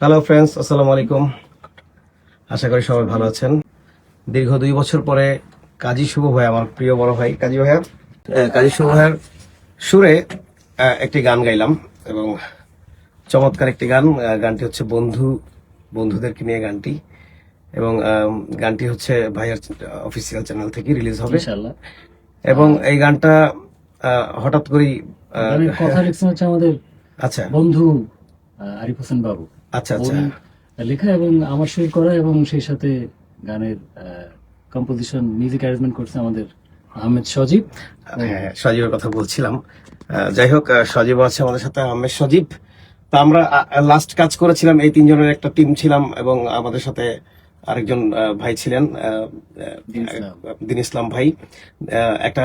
Hello friends আসসালামু আলাইকুম আশা করি সবাই ভালো আছেন। দীর্ঘ দুই বছর পরে কাজী শুভ ভাই আমার প্রিয় বড় ভাই কাজী ভাইয়া। কাজী শুভ ভাইয়ের সুরে একটি গান গাইলাম এবং চমৎকার একটি গান। গানটি হচ্ছে বন্ধু বন্ধুদেরকে নিয়ে গানটি। এবং গানটি হচ্ছে ভাইয়ার অফিসিয়াল চ্যানেল থেকে রিলিজ হবে। এবং এই গানটা হঠাৎ করেই কথা লিখছেন হচ্ছে আমাদের আচ্ছা। বন্ধু আরিফ হোসেন বাবু। আচ্ছা আচ্ছা। লেখা এবং আমার সুর করা এবং সেই সাথে গানের কম্পোজিশন মিউজিক অ্যারেঞ্জমেন্ট করছে আমাদের আহমেদ সজীব। হ্যাঁ সজীবের কথা বলছিলাম। যাই হোক সজীব আছে আমাদের সাথে আহমেদ সজীব। তো আমরা লাস্ট কাজ করেছিলাম এই তিনজনের একটা টিম ছিলাম এবং আমাদের সাথে আরেকজন ভাই ছিলেন দিন ইসলাম। ভাই। একটা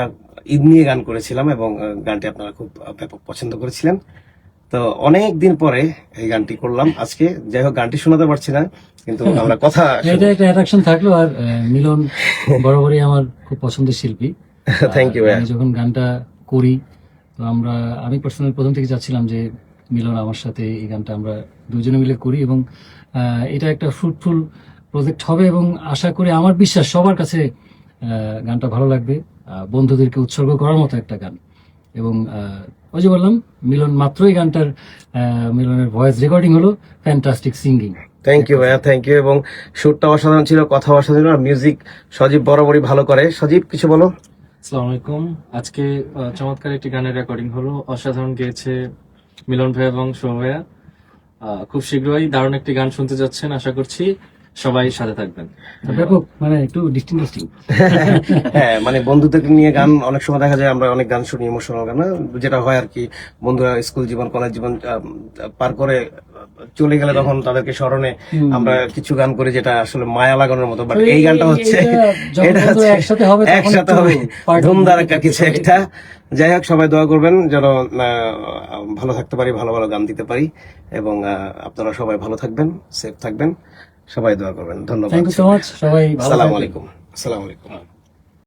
ঈদ নিয়ে গান করেছিলাম এবং গানটি আপনারা খুব ব্যাপক পছন্দ করেছিলেন। তো অনেক দিন পরে এই গানটি করলাম। আজকে যাই হোক গানটি শোনাতে পারছি না কিন্তু আমরা কথা এটা একটা অ্যাট্রাকশন থাকল আর মিলন বরাবরই আমার খুব পছন্দের শিল্পী। থ্যাংক ইউ যখন গানটা করি তো আমরা আমি পার্সোনাল প্রথম থেকে চাচ্ছিলাম যে মিলন আমার সাথে এই গানটা আমরা দুজনে মিলে করি এবং এটা একটা ফ্রুটফুল প্রজেক্ট হবে এবং আশা করি আমার বিশ্বাস সবার কাছে আহ, গানটা ভালো লাগবে। বন্ধুদেরকে উৎসর্গ করার মতো একটা গান। এবং ওই যে বললাম মিলন মাত্রই গানটার মিলনের ভয়েস রেকর্ডিং হলো ফ্যান্টাস্টিক সিঙ্গিং থ্যাংক ইউ ভাইয়া থ্যাংক ইউ এবং সুরটা অসাধারণ ছিল কথা অসাধারণ আর মিউজিক সজীব বরাবরই ভালো করে। সজীব কিছু বলো? আসসালামু আলাইকুম। আজকে চমৎকার একটি গানের রেকর্ডিং হলো। অসাধারণ গেয়েছে মিলন ভাই এবং শোভা ভাইয়া। খুব শীঘ্রই দারুণ একটি গান শুনতে যাচ্ছেন আশা করছি। সবাই সাথে থাকবেন। ব্যাপক মানে একটু ডিস্টিং ডিস্টিং হ্যাঁ মানে বন্ধুদেরকে নিয়ে গান অনেক সময় দেখা যায় আমরা অনেক গান শুনি ইমোশনাল গান যেটা হয় আর কি বন্ধুরা স্কুল জীবন কলেজ জীবন পার করে চলে গেলে তখন তাদেরকে স্মরণে আমরা কিছু গান করি যেটা আসলে মায়া লাগানোর মতো বাট এই গানটা হচ্ছে এটা হচ্ছে- একসাথে হবে তখন একসাথে হবে ধুমধারাক্কা কিছু একটা। যাই হোক সবাই দোয়া করবেন যেন আহ, ভালো থাকতে পারি ভালো ভালো গান দিতে পারি এবং আহ, আপনারা সবাই ভালো থাকবেন সেফ থাকবেন। সবাই দোয়া করবেন। ধন্যবাদ। থ্যাংক ইউ সো মাচ সবাই আসসালামু আলাইকুম। আসসালামু আলাইকুম।